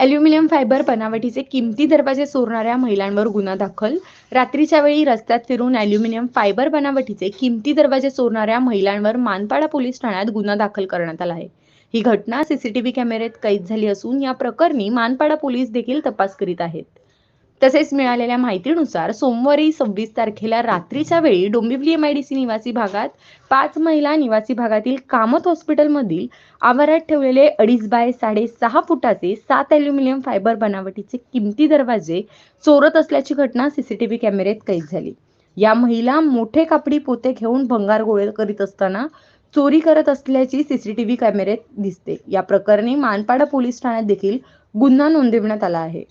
Aluminium fibre बनावटीचे किमती दरवाजे चोरणाऱ्या महिलांवर गुन्हा दाखल. रात्रीच्या वेळी रस्त्यात फिरून अल्युमिनियम फायबर बनावटीचे किमती दरवाजे चोरणाऱ्या महिलांवर मानपाडा पोलीस ठाण्यात गुन्हा दाखल करण्यात आला आहे. ही घटना सीसीटीव्ही कॅमेऱ्यात कैद झाली असून या प्रकरणी मानपाडा पोलीस देखील तपास करीत आहेत. तसेच मिळालेल्या माहितीनुसार सोमवारी सव्वीस तारखेला रात्रीच्या वेळी डोंबिवली एमआयडीसी निवासी भागात पाच महिला निवासी भागातील कामत हॉस्पिटलमधील आवारात ठेवलेले अडीच बाय साडेसहा फुटाचे सात अल्युमिनियम फायबर बनावटीचे किमती दरवाजे चोरत असल्याची घटना सीसीटीव्ही कॅमेऱ्यात कैद झाली. या महिला मोठे कापडी पोते घेऊन भंगार गोळे करीत असताना चोरी करत असल्याची सीसीटीव्ही कॅमेऱ्यात दिसते. या प्रकरणी मानपाडा पोलीस ठाण्यात देखील गुन्हा नोंदवण्यात आला आहे.